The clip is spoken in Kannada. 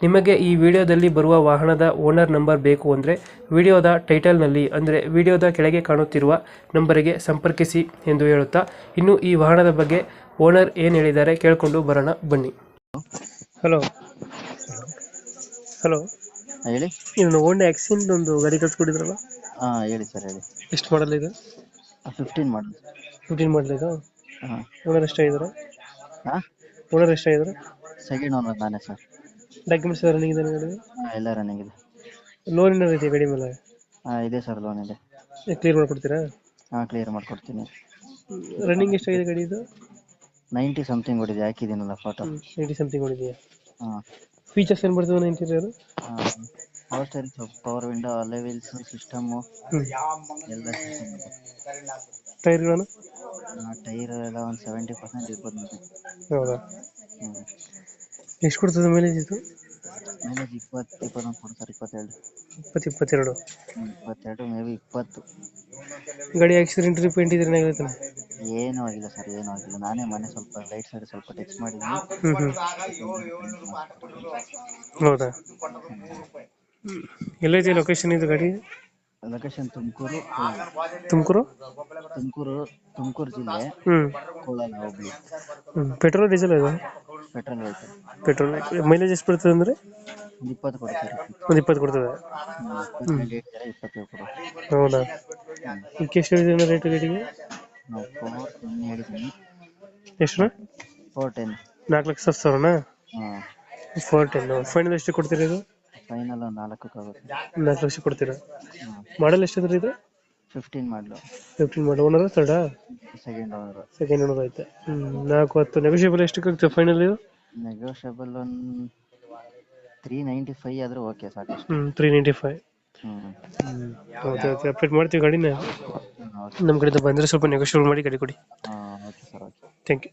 ನಿಮಗೆ ಈ ವಿಡಿಯೋದಲ್ಲಿ ಬರುವ ವಾಹನದ ಓನರ್ ನಂಬರ್ ಬೇಕು ಅಂದರೆ ವಿಡಿಯೋದ ಟೈಟಲ್ನಲ್ಲಿ ಅಂದರೆ ವಿಡಿಯೋದ ಕೆಳಗೆ ಕಾಣುತ್ತಿರುವ ನಂಬರಿಗೆ ಸಂಪರ್ಕಿಸಿ ಎಂದು ಹೇಳುತ್ತಾ ಇನ್ನು ಈ ವಾಹನದ ಬಗ್ಗೆ ಓನರ್ ಏನು ಹೇಳಿದ್ದಾರೆ ಕೇಳಿಕೊಂಡು ಬರೋಣ ಬನ್ನಿ. ಹಲೋ ಹಲೋ ಹೇಳಿ. ಇನ್ನು ಓನ್ ಆಕ್ಸಿಡೆಂಟ್ ಒಂದು ಗಾಡಿ ಕಳ್ಸ್ಕೊಟ್ಟಿದ್ರಲ್ಲ? ಹಾ ಹೇಳಿ ಸರ್ ಹೇಳಿ. ಎಷ್ಟು ಮಾಡಲ್ ಇದು? ಫಿಫ್ಟೀನ್ ಮಾಡಿ ಫಿಫ್ಟೀನ್ ಮಾಡಲ್ ಇದು? ಹಾ. ಓನರ್ ಎಷ್ಟಾಗಿದ್ದಾರೆ ಹಾ? ಓನರ್ ಎಷ್ಟಾಗಿದ್ದಾರೆ ಸೆಕೆಂಡ್ ಓನರ್ ನಾನೇ ಸರ್. ಡಾಕ್ಯುಮೆಂಟ್ಸ್ ರನ್ನಿಂಗ್ ಇದೆ ಗಾಡಿ ಹಾ ಎಲ್ಲ ರನ್ನಿಂಗ್ ಇದೆ. ಲೋನ್ ಏನಾರು ಇದೆ ಗಾಡಿ ಮೇಲೆ ಹಾ ಇದೆ ಸರ್ ಲೋನ್ ಇದೆ. ಕ್ಲಿಯರ್ ಮಾಡ್ಕೊಡ್ತೀರಾ? ಹಾ ಕ್ಲಿಯರ್ ಮಾಡ್ಕೊಡ್ತೀನಿ. ರನ್ನಿಂಗ್ ಎಷ್ಟಾಗಿದೆ ಗಾಡಿ ಇದು ನೈಂಟಿ ಸಮಥಿಂಗ್ ಹೊಡಿದೆ ಹಾಕಿದ್ದೀನಲ್ಲ ಫೋಟೋ ಏಯ್ಟಿ ಸಮಥಿಂಗ್ ಹೊಡಿದೆಯಾ ಹಾ. ಫೀಚರ್ಸ್ ಏನು ಬರ್ತದೆ interior power steering power window alloy wheels system ಎಲ್ಲ ಟೈರ್ಗಳನ್ನು ಟೈರ್ ಎಲ್ಲ ಒಂದು ಸೆವೆಂಟಿ ಪರ್ಸೆಂಟ್ ಇರ್ಬೋದು ಹೌದಾ? ಹ್ಞೂ ಎಷ್ಟು ಕೊಡ್ತದೆ ಮೈಲೇಜ್ ಇದು? ಮೈಲೇಜ್ ಇಪ್ಪತ್ತು ಇಪ್ಪತ್ತೊಂದು ಕೊಡ್ತಾರೆ ಸರ್ ಇಪ್ಪತ್ತೆರಡು. ಇಪ್ಪತ್ತು ಇಪ್ಪತ್ತೆರಡು. ಇಪ್ಪತ್ತೆರಡು ಮೇ ಬಿ ಇಪ್ಪತ್ತು. ಗಾಡಿ ಆಕ್ಸಿಡೆಂಟ್ ರಿಪೇಂಟ್ ಇದ್ರೆ ಏನಾಗುತ್ತೆ ಏನೂ ಆಗಿಲ್ಲ ಸರ್ ಏನೂ ಆಗಿಲ್ಲ. ನಾನೇ ಮನೆ ಸ್ವಲ್ಪ ರೈಟ್ ಸೈಡ್ ಸ್ವಲ್ಪ ಟಚ್ ಮಾಡಿದ್ದೀನಿ. ಹ್ಞೂ ಹ್ಞೂ ಹೌದಾ? ಎಲ್ಲೈತೆ ಲೊಕೇಶನ್ ಇದು ಗಾಡಿ? ಲೊಕೇಶನ್ ತುಮಕೂರು. ತುಮಕೂರು? ತುಮಕೂರು ತುಮಕೂರು ಜಿಲ್ಲೆ. ಹ್ಞೂ ಕೋಲಾರ ಹ್ಞೂ ಪೆಟ್ರೋಲ್ ಡೀಸೆಲ್ ಇದು? ಪೆಟ್ರೋಲ್ ವೆಹಿಕಲ್ ಪೆಟ್ರೋಲ್ ಮೈಲೇಜ್ ಎಷ್ಟು ಬರ್ತದೆ ಅಂದ್ರೆ? ಒಂದು ಇಪ್ಪತ್ತು ಕೊಡ್ತಾರೆ ಒಂದು ಇಪ್ಪತ್ತು ಕೊಡ್ತದೆ. ಇಪ್ಪತ್ತೇಳು ಕೊಡು ಹೌದಾ? ಇದಕ್ಕೆ ಎಷ್ಟು ಹೇಳಿದ್ರೆ ರೇಟ್ ಗಾಡಿಗೆ ನಾವು ಫೋರ್ ಟೆನ್ ಹೇಳಿದ್ದೀನಿ. ಎಷ್ಟು ಫೋರ್ ಟೆನ್ ನಾಲ್ಕು ಲಕ್ಷ ಹತ್ತು ಸಾವಿರನಾ? ಹಾಂ. ಫೋರ್ ಟೆನ್ ಫೈನಲ್ ಎಷ್ಟು ಕೊಡ್ತೀರಾ ಇದು? ಫೈನಲ್ ನಾಲ್ಕು ನಾಲ್ಕು ಲಕ್ಷ ಕೊಡ್ತೀರಾ? ಮಾಡಲ್ ಎಷ್ಟು ಅಂದ್ರೆ ಇದು? ಫಿಫ್ಟೀನ್ ಮಾಡಲು ಫಿಫ್ಟೀನ್ ಮಾಡಲು ಓನರ್ ತರ್ಡಾ ಸೆಕೆಂಡ್ ಓನರ್ ಸೆಕೆಂಡ್ ಓನರ್ ಐತೆ ಹ್ಞೂ ನಾಲ್ಕು ಹತ್ತು. ನೆಗೋಷಿಯಬಲ್ ಎಷ್ಟಕ್ಕೆ ಆಗುತ್ತೆ ಫೈನಲ್ ಇದು? ನೆಗೋಷಿಯಬಲ್ ಒಂದು ತ್ರೀ ನೈಂಟಿ ಫೈವ್ ಆದರೂ ಓಕೆ ಸಾಕು ಹ್ಞೂ ತ್ರೀ ನೈಂಟಿ ಫೈವ್ ಹ್ಞೂ ಹ್ಞೂ ಓಕೆ ಓಕೆ. ಅಪ್ಡೇಟ್ ಮಾಡ್ತೀವಿ ಗಾಡಿನ. ನಮ್ಮ ಕಡೆಯಿಂದ ಬಂದರೆ ಸ್ವಲ್ಪ ನೆಗೋಷಿಯಬಲ್ ಮಾಡಿ ಗಾಡಿ ಕೊಡಿ. ಹಾಂ okay sir okay. Thank you